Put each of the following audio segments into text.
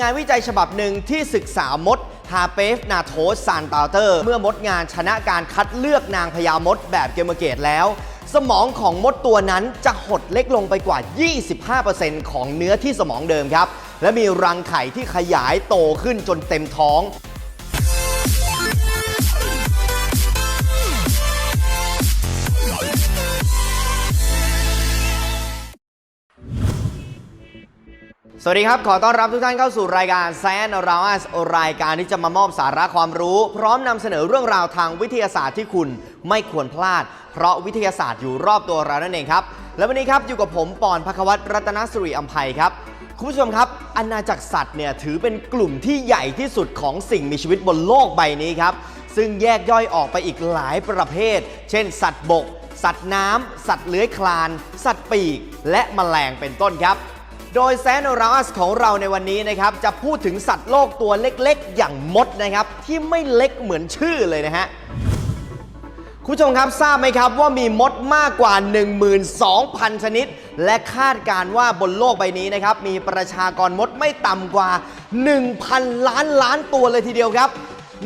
งานวิจัยฉบับหนึ่งที่ศึกษามดฮาเปฟนาโทสซานตาเตอร์ เมื่อมดงานชนะการคัดเลือกนางพญามดแบบเกมเกตแล้ว สมองของมดตัวนั้นจะหดเล็กลงไปกว่า 25%ของเนื้อที่สมองเดิมครับ และมีรังไข่ที่ขยายโตขึ้นจนเต็มท้อง สวัสดีครับ ขอต้อนรับทุกท่านเข้าสู่รายการ Science Around Us รายการที่จะมามอบสาระความรู้ พร้อมนำเสนอเรื่องราวทางวิทยาศาสตร์ที่คุณไม่ควรพลาด เพราะวิทยาศาสตร์อยู่รอบตัวเรานั่นเองครับ และวันนี้ครับอยู่กับผมปอนภควัตรรัตนสุริอัมภัยครับคุณผู้ชมครับอาณาจักรสัตว์เนี่ยถือเป็นกลุ่มที่ใหญ่ที่สุดของสิ่งมีชีวิตบนโลกใบนี้ครับซึ่งแยกย่อยออกไปอีกหลายประเภท เช่น สัตว์บก สัตว์น้ำสัตว์เลื้อยคลาน สัตว์ปีก และแมลงเป็นต้นครับ โดยแซนโอราสของเราในวันนี้นะครับ จะพูดถึงสัตว์โลกตัวเล็กๆ อย่างมดนะครับ ที่ไม่เล็กเหมือนชื่อเลยนะฮะ คุณผู้ชมครับทราบไหมครับว่ามีมดมากกว่า 12,000 ชนิด และคาดการว่าบนโลกใบนี้นะครับ มีประชากรมดไม่ต่ำกว่า 1,000 ล้านล้านตัวเลยทีเดียวครับ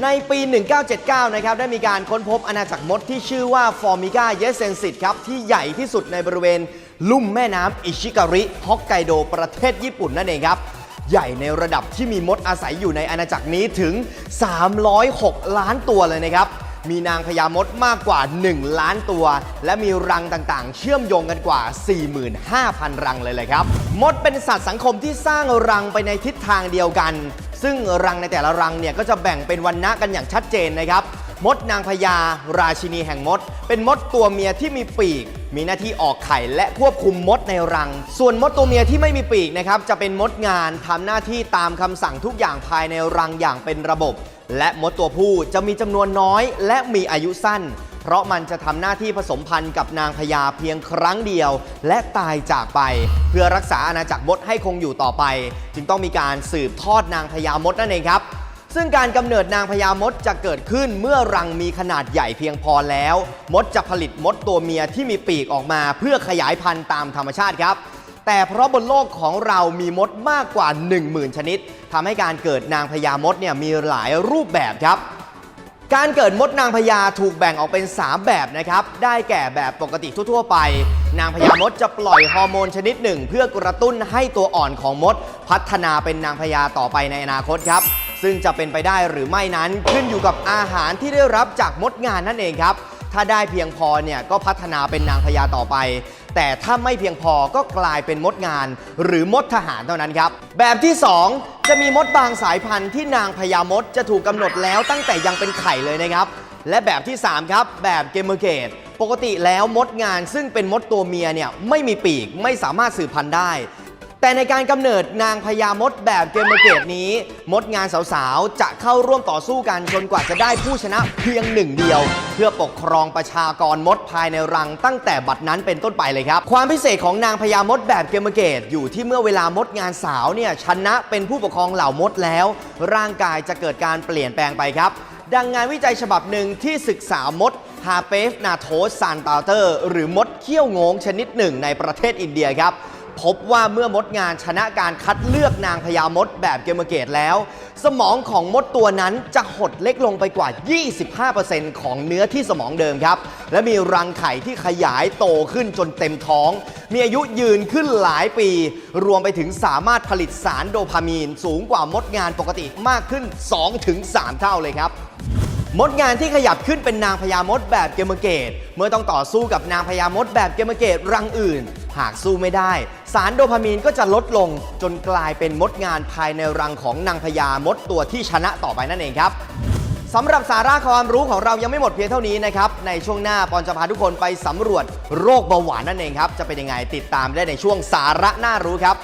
ในปี 1979 นะครับ ได้มีการค้นพบอาณาจักรมดที่ชื่อว่า Formica y e s e n s i s ครับ ที่ใหญ่ที่สุดในบริเวณลุ่มแม่น้ำอิชิการิฮอกไกโดประเทศญี่ปุ่นนั่นเองครับ ใหญ่ในระดับที่มีมดอาศัยอยู่ในอาณาจักรนี้ถึง 306 ล้านตัวเลยนะครับ มีนางพญามดมากกว่า 1 ล้านตัว และมีรังต่างๆ เชื่อมโยงกันกว่า 45,000 รังเลยเลยครับ มดเป็นสัตว์สังคมที่สร้างรังไปในทิศทางเดียวกัน ซึ่งรังในแต่ละรังเนี่ยก็จะแบ่งเป็นวันณะกันอย่างชัดเจนนะครับมดนางพญาราชินีแห่งมด เป็นมดตัวเมียที่มีปีก มีหน้าที่ออกไข่และควบคุมมดในรัง ส่วนมดตัวเมียที่ไม่มีปีกนะครับจะเป็นมดงานทำหน้าที่ตามคำสั่งทุกอย่างภายในรังอย่างเป็นระบบ และมดตัวผู้จะมีจำนวนน้อย และมีอายุสั้น เพราะมันจะทำหน้าที่ผสมพันธุ์กับนางพญาเพียงครั้งเดียว และตายจากไป เพื่อรักษาอาณาจักรมดให้คงอยู่ต่อไป จึงต้องมีการสืบทอดนางพญามดนั่นเองครับ ซึ่งการกำเนิดนางพญามดจะเกิดขึ้นเมื่อรังมีขนาดใหญ่เพียงพอแล้ว มดจะผลิตมดตัวเมียที่มีปีกออกมา เพื่อขยายพันธุ์ตามธรรมชาติครับแต่เพราะบนโลกของเรามีมดมากกว่า 10,000 ชนิดทำให้การเกิดนางพญามดเนี่ยมีหลายรูปแบบครับ การเกิดมดนางพญาถูกแบ่งออกเป็น 3 แบบนะครับ ได้แก่แบบปกติทั่วๆไป นางพญามดจะปล่อยฮอร์โมนชนิดหนึ่ง เพื่อกระตุ้นให้ตัวอ่อนของมด พัฒนาเป็นนางพญาต่อไปในอนาคตครับ ซึ่งจะเป็นไปได้หรือไม่นั้นขึ้นอยู่กับอาหารที่ได้รับจากมดงานนั่นเองครับ ถ้าได้เพียงพอเนี่ยก็พัฒนาเป็นนางพญาต่อไป แต่ถ้าไม่เพียงพอก็กลายเป็นมดงาน หรือมดทหารเท่านั้นครับ แบบที่ 2 จะมีมดบางสายพันธุ์ที่นางพญามดจะถูกกำหนดแล้วตั้งแต่ยังเป็นไข่เลยนะครับ และแบบที่ 3 ครับ แบบเกมเมอร์เกตปกติแล้วมดงานซึ่งเป็นมดตัวเมียเนี่ยไม่มีปีกไม่สามารถสืบพันธุ์ได้ แต่ในการกำเนิดนางพญามดแบบเกมเมอร์เกตนี้ มดงานสาวๆ จะเข้าร่วมต่อสู้กันจนกว่าจะได้ผู้ชนะเพียงหนึ่งเดียว เพื่อปกครองประชากรมดภายในรังตั้งแต่บัดนั้นเป็นต้นไปเลยครับ ความพิเศษของนางพญามดแบบเกมเมอร์เกตอยู่ที่เมื่อเวลามดงานสาวเนี่ยชนะเป็นผู้ปกครองเหล่ามดแล้ว ร่างกายจะเกิดการเปลี่ยนแปลงไปครับ ดังงานวิจัยฉบับหนึ่งที่ศึกษามดฮาเปฟนาโทสซานตาเตอร์ หรือมดเขี้ยวงงชนิดหนึ่งในประเทศอินเดียครับ พบว่าเมื่อมดงานชนะการคัดเลือกนางพญามดแบบเกมเกตแล้ว สมองของมดตัวนั้นจะหดเล็กลงไปกว่า 25%ของเนื้อที่สมองเดิมครับ และมีรังไข่ที่ขยายโตขึ้นจนเต็มท้อง มีอายุยืนขึ้นหลายปี รวมไปถึงสามารถผลิตสารโดพามีน สูงกว่ามดงานปกติมากขึ้น 2-3 เท่าเลยครับมดงานที่ขยับขึ้นเป็นนางพญามดแบบเกมเกต เมื่อต้องต่อสู้กับนางพญามดแบบเกมเกตรังอื่น หากสู้ไม่ได้ สารโดพามีนก็จะลดลงจนกลายเป็นมดงานภายในรังของนางพญามดตัวที่ชนะต่อไปนั่นเองครับสำหรับสาระความรู้ของเรายังไม่หมดเพียงเท่านี้นะครับ ในช่วงหน้าปอนจะพาทุกคนไปสำรวจโรคเบาหวานนั่นเองครับ จะเป็นยังไงติดตามได้ในช่วงสาระน่ารู้ครับ